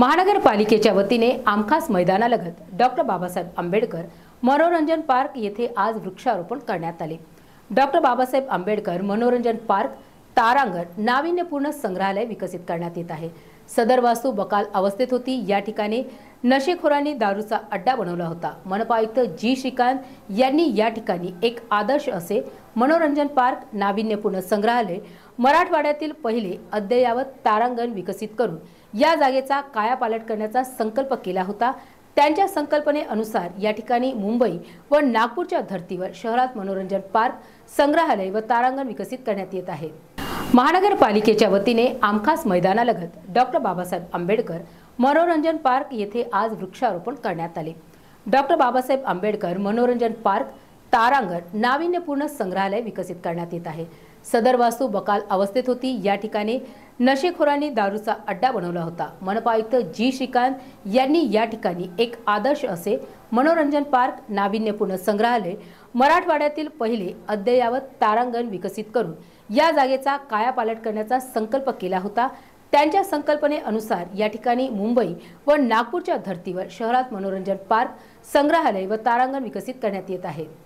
महानगरपालिकेच्या वतीने आमखास मैदानालगत डॉक्टर बाबासाहेब आंबेडकर मनोरंजन पार्क येथे आज वृक्षारोपण करण्यात आले. डॉक्टर बाबासाहेब आंबेडकर मनोरंजन पार्क तारांगण नाविन्यपूर्ण संग्रहालय विकसित करण्यात येत आहे. सदर वास्तू बकाल अवस्थेत होती. या ठिकाणी नशेखोरांनी दारूचा अड्डा बनवला होता. मनपा आयुक्त जी श्रीकांत यांनी या ठिकाणी एक आदर्श असे मनोरंजन पार्क नाविन्यपूर्ण संग्रहालय मराठवाड्यातील पहिले अद्ययावत तारांगण विकसित करून या जागेचा कायापालट करण्याचा संकल्प केला होता. त्यांच्या संकल्पनेनुसार या ठिकाणी मुंबई व नागपूरच्या धर्तीवर शहरात मनोरंजन पार्क संग्रहालय व तारांगण विकसित करण्यात येत आहे. महानगरपालिकेच्या वतीने आमखास मैदानालगत डॉक्टर बाबासाहेब आंबेडकर मनोरंजन पार्क येथे आज वृक्षारोपण करण्यात आले. डॉक्टर बाबासाहेब आंबेडकर मनोरंजन पार्क तारांगण नाविन्यपूर्ण संग्रहालय विकसित करण्यात येत आहे. सदर वास्तू बकाल अवस्थेत होती. या ठिकाणी नशेखोरांनी दारूचा अड्डा बनवला होता. मनपा आयुक्त जी श्रीकांत यांनी या ठिकाणी एक आदर्श असे मनोरंजन पार्क नाविन्यपूर्ण संग्रहालय मराठवाड्यातील पहिले अद्ययावत तारांगण विकसित करून या जागेचा कायापालट करण्याचा संकल्प केला होता. त्यांच्या संकल्पनेनुसार या ठिकाणी मुंबई व नागपूरच्या धर्तीवर शहरात मनोरंजन पार्क संग्रहालय व तारांगण विकसित करण्यात येत आहे.